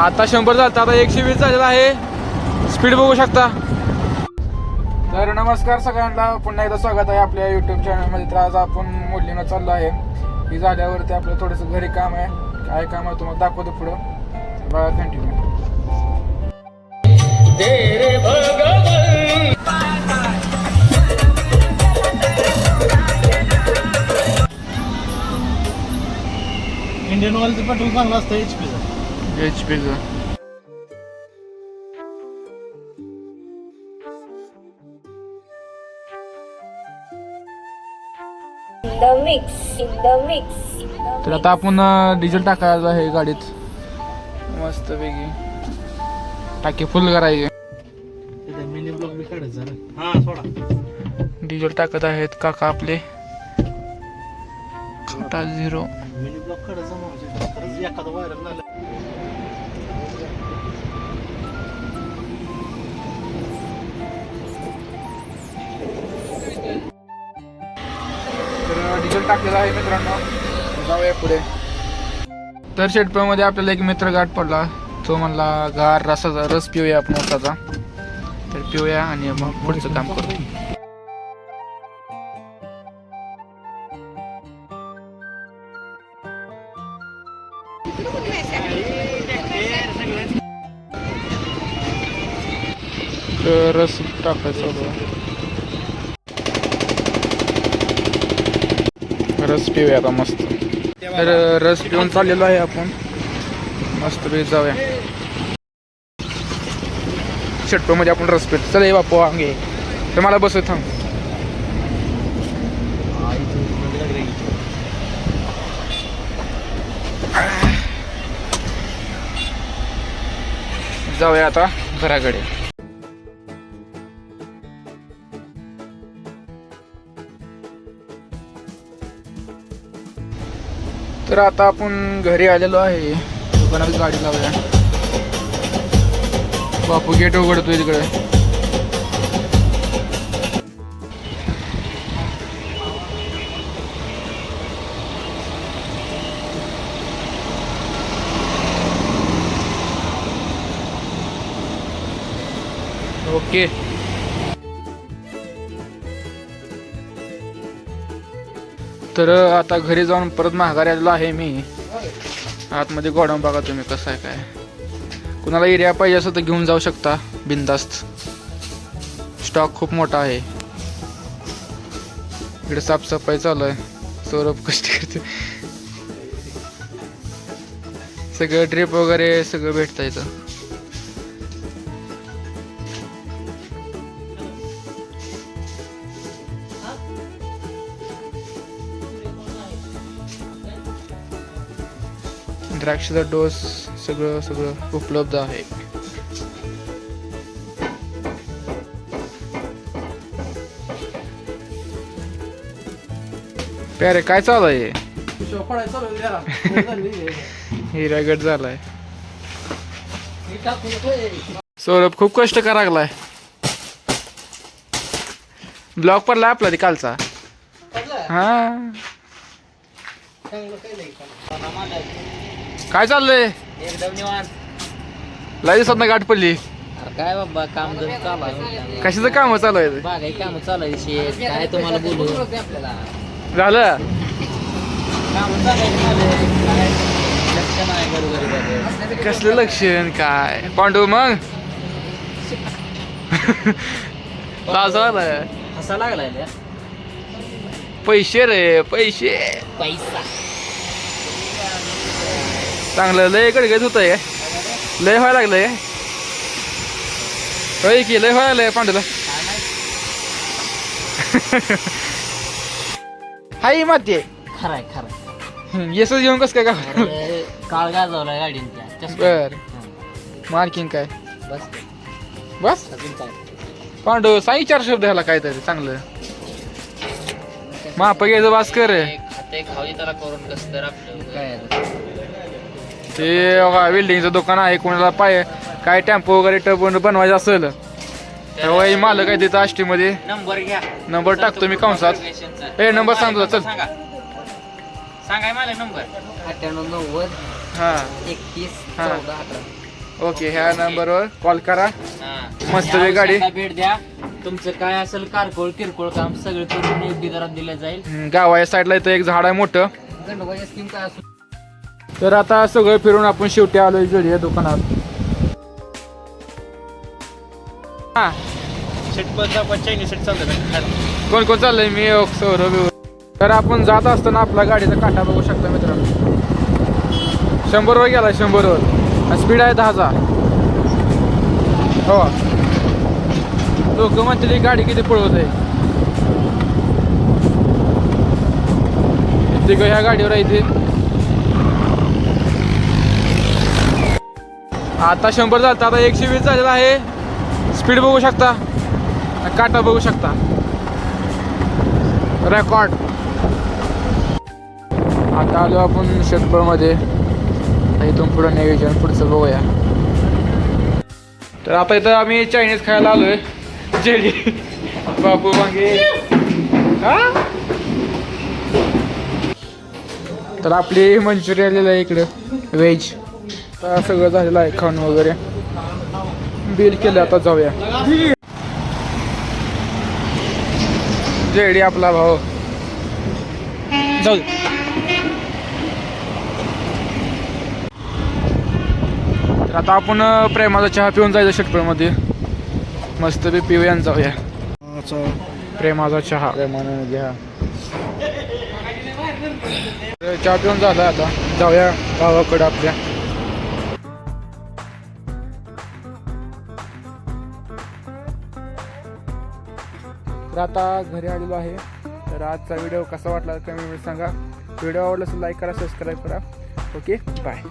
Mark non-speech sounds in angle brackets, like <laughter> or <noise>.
आता शंभर झालं आता एकशे वीस झालेला आहे. स्पीड बघू शकता. तर नमस्कार सगळ्यांना पुन्हा एकदा स्वागत आहे आपल्या युट्यूब चॅनलमध्ये तर आज आपण मोडलीनं चाललो आहे. ही झाल्यावरती आपलं थोडंसं घरी काम आहे. काय काम आहे तुम्हाला दाखवतो पुढं. बघा कंटिन्यू इंडियन ऑइलचं पेट्रोल चांगलं असतं एच पीचं एच पीचं in the mix, in the mix, in the तर आता आपण डिझेल टाकायचं आहे गाडीत. मस्त पैकी. टाकी फुल करायची. तिथे मिनी ब्लॉक बी काढायचं ना. हा सोडा. डिझेल टाकत आहेत काका आपले. तर झिरो टाकलेलं आहे मित्रांनो जाऊया पुढे तर शेटपळमध्ये आपल्याला एक मित्र गाठ पडला. तो म्हणला गार रसाचा रस पिऊया आपण उसाचा. तर पिऊया आणि मग पुढचं काम करू रस टाकायचा होता. रस पिऊया आता मस्त. तर रस पिऊन चाललेलो आहे आपण. मस्त पैकी जाऊया. षटपो मध्ये आपण रस पितो. चल बापू अंगे तर मला बसत थांब हा इथं मध्ये गाडी राहिली. जाऊया आता घराकडे. तर आता आपण घरी आलेलो आहे. दुकानात गाडी लावूया. बापू गेट उघडतोय तिकडे. ओके तर आता घरी जाऊन परत महागारी आलेलो आहे मी. आतमध्ये गोडाऊन बघा तुम्ही कसं आहे काय. कुणाला एरिया पाहिजे असं तर घेऊन जाऊ शकता बिंदास्त स्टॉक खूप मोठा आहे. इकडे साफसफाई चालू आहे. सौरभ कष्ट करते सगळं ड्रिप वगैरे सगळं भेटतं इथं. द्राक्षाचा डोस सगळं सगळं उपलब्ध आहे प्यारे काय चालू आहे. <laughs> हिरागड झालाय. सौरभ खूप कष्ट करा लागलाय ब्लॉक पडला आपला ते कालचा? हा? काय चाललंय? एकदम निवांत. लय दिवसात गाठ पडली. अरे काय बाबा काम जर चालू आहे कशाचं काम चालू आहे? बागाई काम चालू आहे शेत काय तुम्हाला बोलू? झालं? काम चालायचं काय? लक्ष नाही बरोबर बघ कसलं लक्षण काय? पांडू मग? हसा लागलाय ल्या. पैसे रे पैसे. पैसा. चांगलं. लय गडगड होत आहे लय व्हायला लागलंय होय की लय व्हायला लागलंय पांडूला. काय? <laughs> हाय माती. खरंय खरंय. येस येऊन कस काय का काळ गाजवलाय गाडींच्या. बर. मार्किंग काय? बस. बस? काय? पांडू सांग चार शब्द ह्याला काहीतरी चांगलं. माप घ्यायचं वास कर खाते खाऊ त्याला करून कसं तर आपलं. काय? ते वेल्डिंगचं दुकान आहे कोणाला पाय काय टेम्पो वगैरे टप बनवायचं असेल तेव्हा हे मालक आहे तिथं आष्टीमध्ये. नंबर घ्या. नंबर टाकतो मी कंसात. ए नंबर सांग तुझा चल. सांगा. सांगाय मला नंबर अठ्ठ्याण्णव नव्वद हा. एकतीस हा. ओके ह्या नंबरवर कॉल करा. मस्त गाडी. भेट द्या. तुमचं काय असेल कारकोळ किरकोळ काम सगळं करून योग्य दरात दिलं जाईल. गावाच्या साईडला इथं एक झाड आहे मोठं. गंडोबाच्या स्कीम काय असेल तर आता सगळं फिरून आपण शेवटी आलोय जोडी या दुकानात. हा. कोण कोण चाललंय? मी सौरभ. तर आपण जात असताना आपला गाडीचा काटा बघू शकता मित्रांनो. शंभरवर गेला शंभरवर. स्पीड आहे दहाचा. हो. लोक म्हणतील गाडी किती पळवत आहे? तिघ ह्या गाडीवर आहे ते. आता शंभर झालं आता एकशे वीस झालेला आहे. स्पीड बघू शकता. काटा बघू शकता. रेकॉर्ड आता आलो आपण शेतपूरमध्ये इथून पुढं नियोजन पुढचं बघूया. तर आता इथं आम्ही चायनीज खायला आलोय. जेली बापू मागे तर आपली मंचुरियन आलेलं आहे इकडं. व्हेज तर सगळं झालेलं आहे खाऊन वगैरे. बिल केलं आता जाऊया. जेडी आपला भाऊ. जाऊ. तर आता आपण प्रेमाचा चहा पिऊन जायचं षटपळमध्ये मस्त बी पिऊया आणि जाऊया. प्रेमाचा चहा. प्रेमानं घ्या. चहा पिऊन झाला आता. जाऊया गावाकडं आपल्या. तर आता घरी आलेलो आहे. तर आजचा व्हिडिओ कसा वाटला कमेंट सांगा. व्हिडिओ आवडला असेल लाईक करा सबस्क्राईब करा. Okay bye